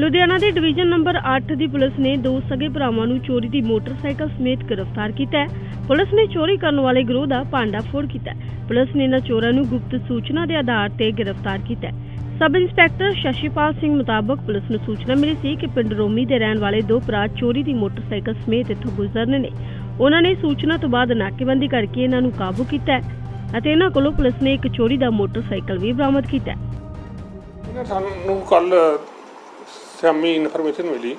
ਲੁਧਿਆਣਾ ਦੇ division number 8 ਦੀ police ਨੇ ਦੋ ਸਗੇ ਭਰਾਵਾਂ ਨੂੰ ਚੋਰੀ ਦੀ ਮੋਟਰਸਾਈਕਲ ਸਮੇਤ ਗ੍ਰਿਫਤਾਰ ਕੀਤਾ ਹੈ। ਪੁਲਿਸ ਨੇ ਚੋਰੀ ਕਰਨ ਵਾਲੇ ਗਰੋਹ ਦਾ ਭਾਂਡਾਫੋੜ ਕੀਤਾ ਹੈ। ਪੁਲਿਸ ਨੇ ਇਹਨਾਂ ਚੋਰਾਂ ਨੂੰ ਗੁਪਤ ਸੂਚਨਾ ਦੇ ਆਧਾਰ ਤੇ ਗ੍ਰਿਫਤਾਰ ਕੀਤਾ ਹੈ। ਸਬ ਇੰਸਪੈਕਟਰ ਸ਼ਸ਼ੀਪਾਲ ਸਿੰਘ ਮੁਤਾਬਕ ਪੁਲਿਸ ਨੂੰ ਸੂਚਨਾ ਮਿਲੀ ਸੀ ਕਿ ਪਿੰਡ ਰੋਮੀ ਦੇ ਰਹਿਣ ਵਾਲੇ ਦੋ ਭਰਾ ਚੋਰੀ ਦੀ ਮੋਟਰਸਾਈਕਲ ਸਮੇਤ ਇੱਥੋਂ ਗੁਜ਼ਰਨੇ ਨੇ। ਉਹਨਾਂ ਨੇ ਸੂਚਨਾ ਤੋਂ ਬਾਅਦ ਨਾਕੇਬੰਦੀ ਕਰਕੇ ਇਹਨਾਂ ਨੂੰ ਕਾਬੂ ਕੀਤਾ ਹੈ ਅਤੇ ਇਹਨਾਂ ਕੋਲੋਂ ਪੁਲਿਸ ਨੇ ਇੱਕ ਚੋਰੀ ਦਾ ਮੋਟਰਸਾਈਕਲ ਵੀ ਬਰਾਮਦ ਕੀਤਾ ਹੈ। ਸਾਨੂੰ ਕੱਲ ਸ਼ਾਮੀ ਇਨਫੋਰਮੇਸ਼ਨ ਮਿਲੀ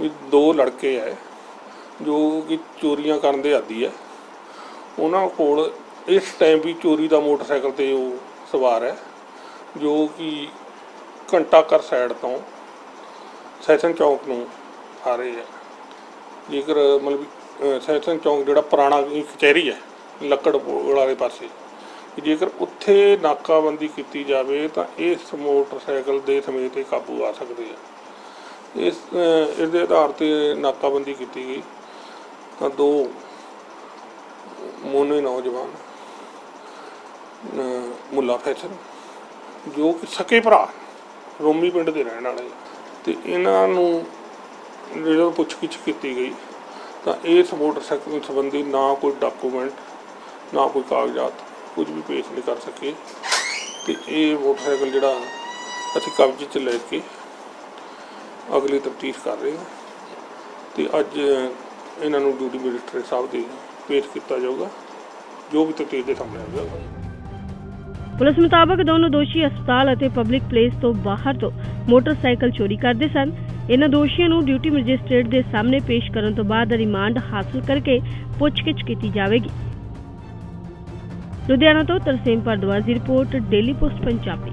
ਵੀ ਦੋ ਲੜਕੇ ਹੈ ਜੋ ਕਿ ਚੋਰੀਆਂ ਕਰਨ ਦੇ ਆਦੀ ਹੈ ਉਹਨਾਂ ਕੋਲ ਇਸ ਟਾਈਮ ਵੀ ਚੋਰੀ ਦਾ ਮੋਟਰਸਾਈਕਲ ਤੇ ਉਹ ਸਵਾਰ ਹੈ, ਜੋ ਕਿ ਘੰਟਾ ਕਰ ਸਾਈਡ ਤੋਂ ਸੈਸ਼ਨ ਚੌਂਕ ਨੂੰ ਆ ਰਹੇ ਹੈ ਜੇਕਰ ਮਤਲਬ ਸੈਸ਼ਨ ਚੌਂਕ ਜਿਹੜਾ ਪੁਰਾਣਾ ਕਚਹਿਰੀ ਹੈ, ਲੱਕੜ ਵਾਲੇ ਪਾਸੇ, ਜੇਕਰ ਉੱਥੇ ਨਾਕਾਬੰਦੀ ਕੀਤੀ ਜਾਵੇ ਤਾਂ ਇਸ ਮੋਟਰਸਾਈਕਲ ਦੇ ਸਮੇਤ ਇਹ ਕਾਬੂ ਆ ਸਕਦੇ ਆ। ਇਸ ਇਸ ਦੇ ਆਧਾਰ ਤੇ ਨਾਕਾਬੰਦੀ ਕੀਤੀ ਗਈ ਤਾਂ ਦੋ ਮੋਨੇ ਨੌਜਵਾਨ ਮੁੱਲਾ ਫੈਸ਼ਨ ਜੋ ਕਿ ਸਕੇ ਭਰਾ, ਰੋਮੀ ਪਿੰਡ ਦੇ ਰਹਿਣ ਵਾਲੇ ਆ। ਤੇ ਇਹਨਾਂ ਨੂੰ ਜਦੋਂ ਪੁੱਛਗਿੱਛ ਕੀਤੀ ਗਈ, ਤਾਂ ਇਸ ਮੋਟਰਸਾਈਕਲ ਸੰਬੰਧੀ ਨਾ ਕੋਈ ਡਾਕੂਮੈਂਟ, ਨਾ ਕੋਈ ਕਾਗਜ਼ਾਤ, ਕੁਝ ਵੀ ਪੇਸ਼ ਨਹੀਂ ਕਰ ਸਕੇ ਤੇ ਇਹ ਮੋਟਰਸਾਈਕਲ ਜਿਹੜਾ ਅਸੀਂ ਕਬਜ਼ੇ 'ਚ ਲੈ ਕੇ ਅਗਲੀ ਤਫਤੀਸ਼ ਕਰ ਰਹੇ ਹਾਂ ਤੇ ਅੱਜ ਇਹਨਾਂ ਨੂੰ ਡਿਊਟੀ ਮੈਜਿਸਟਰੇਟ ਸਾਹਿਬ ਦੇ ਪੇਸ਼ ਕੀਤਾ ਜਾਊਗਾ, ਜੋ ਵੀ ਤਫਤੀਸ਼ ਦੇ ਸਾਹਮਣੇ ਆਵੇਗਾ ਪੁਲਿਸ ਮੁਤਾਬਕ ਦੋਨੋਂ ਦੋਸ਼ੀ ਹਸਪਤਾਲ ਅਤੇ ਪਬਲਿਕ ਪਲੇਸ ਤੋਂ ਬਾਹਰ ਤੋਂ ਮੋਟਰਸਾਈਕਲ ਚੋਰੀ ਕਰਦੇ ਸਨ। ਇਹਨਾਂ ਦੋਸ਼ੀਆਂ ਨੂੰ ਡਿਊਟੀ ਮੈਜਿਸਟ੍ਰੇਟ ਦੇ ਸਾਹਮਣੇ ਪੇਸ਼ ਕਰਨ ਤੋਂ ਬਾਅਦ ਰਿਮਾਂਡ ਹਾਸਲ ਕਰਕੇ ਪੁੱਛਗਿੱਛ ਕੀਤੀ ਜਾਵੇਗੀ। ਲੁਧਿਆਣਾ ਤੋਂ ਤਰਸੇਮ ਭਾਰਦਵਾਜ ਦੀ ਰਿਪੋਰਟ, ਡੇਲੀ ਪੋਸਟ, ਪੰਜਾਬੀ।